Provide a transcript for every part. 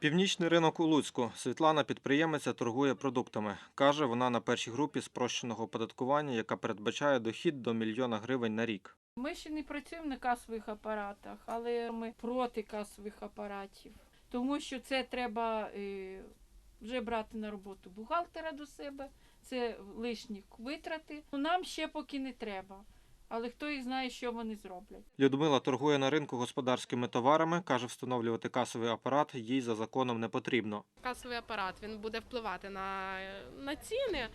Північний ринок у Луцьку. Світлана підприємиця торгує продуктами. Каже, вона на першій групі спрощеного оподаткування, яка передбачає дохід до мільйона гривень на рік. Ми ще не працюємо на касових апаратах, але ми проти касових апаратів, тому що це треба е, вже брати на роботу бухгалтера до себе, це лишні витрати. Нам ще поки не треба, але хто їх знає, що вони зроблять. Людмила торгує на ринку господарськими товарами. Каже, встановлювати касовий апарат їй за законом не потрібно. касовий апарат він буде впливати на, на ціни,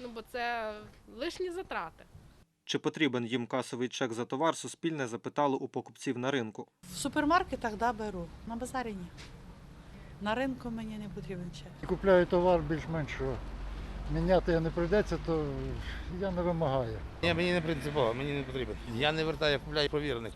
ну бо це лишні затрати. Чи потрібен їм касовий чек за товар, Суспільне запитало у покупців на ринку. В супермаркетах да, беру, на базарі ні. На ринку мені не потрібен чек. Купляю товар більш-менш, міняти я не прийдеться, то я не вимагаю. Ні, мені не принципово, мені не потрібен. Я не вертаю, я купляю провірених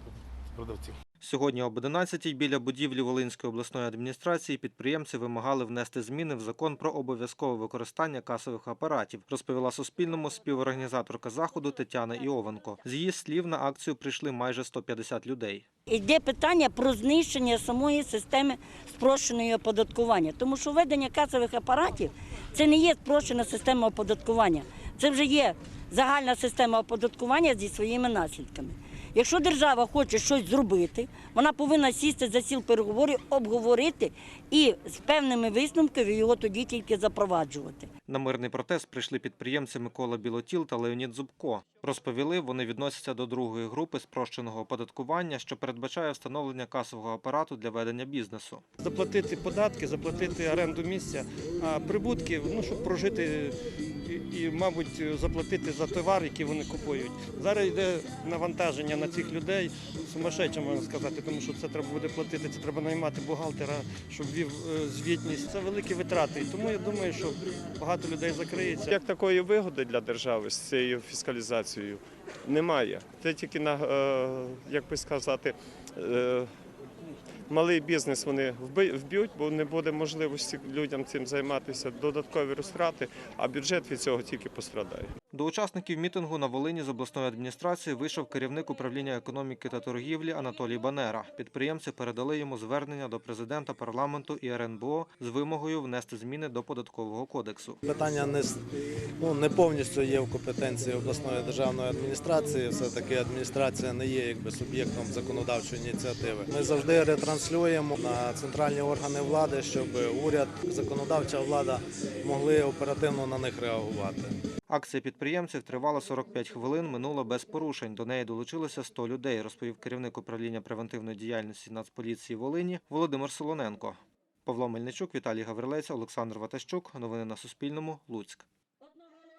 продавців. Сьогодні об 11-й біля будівлі Волинської обласної адміністрації підприємці вимагали внести зміни в закон про обов'язкове використання касових апаратів, розповіла Суспільному співорганізаторка заходу Тетяна Іовенко. З її слів на акцію прийшли майже 150 людей. Йде питання про знищення самої системи спрощеного оподаткування, тому що введення касових апаратів це не є спрощена система оподаткування, це вже є загальна система оподаткування зі своїми наслідками. Якщо держава хоче щось зробити, вона повинна сісти за сіл переговорів, обговорити і з певними висновками його тоді тільки запроваджувати. На мирний протест прийшли підприємці Микола Білотіл та Леонід Зубко. Розповіли, вони відносяться до другої групи спрощеного оподаткування, що передбачає встановлення касового апарату для ведення бізнесу. заплатити податки, заплатити оренду місця, а прибутки, ну, щоб прожити і, мабуть, заплатити за товар, який вони купують. Зараз йде навантаження на цих людей, сумасшедше можна сказати, тому що це треба буде платити, це треба наймати бухгалтера, щоб вів е, звітність. Це великі витрати. Тому я думаю, що багато людей закриється. Як такої вигоди для держави з цією фіскалізацією немає. Це тільки на е, як би сказати. е, Малий бізнес вони вб'ють, бо не буде можливості людям цим займатися, додаткові розтрати, а бюджет від цього тільки пострадає. До учасників мітингу на Волині з обласної адміністрації вийшов керівник управління економіки та торгівлі Анатолій Банера. Підприємці передали йому звернення до президента парламенту і РНБО з вимогою внести зміни до податкового кодексу. Питання не, ну, не повністю є в компетенції обласної державної адміністрації. Все-таки адміністрація не є якби, суб'єктом законодавчої ініціативи. Ми завжди ретранслюємо на центральні органи влади, щоб уряд, законодавча влада могли оперативно на них реагувати. Акція підприємців тривала 45 хвилин, минула без порушень. До неї долучилося 100 людей, розповів керівник управління превентивної діяльності Нацполіції Волині Володимир Солоненко. Павло Мельничук, Віталій Гаврилець, Олександр Ватащук. Новини на Суспільному. Луцьк.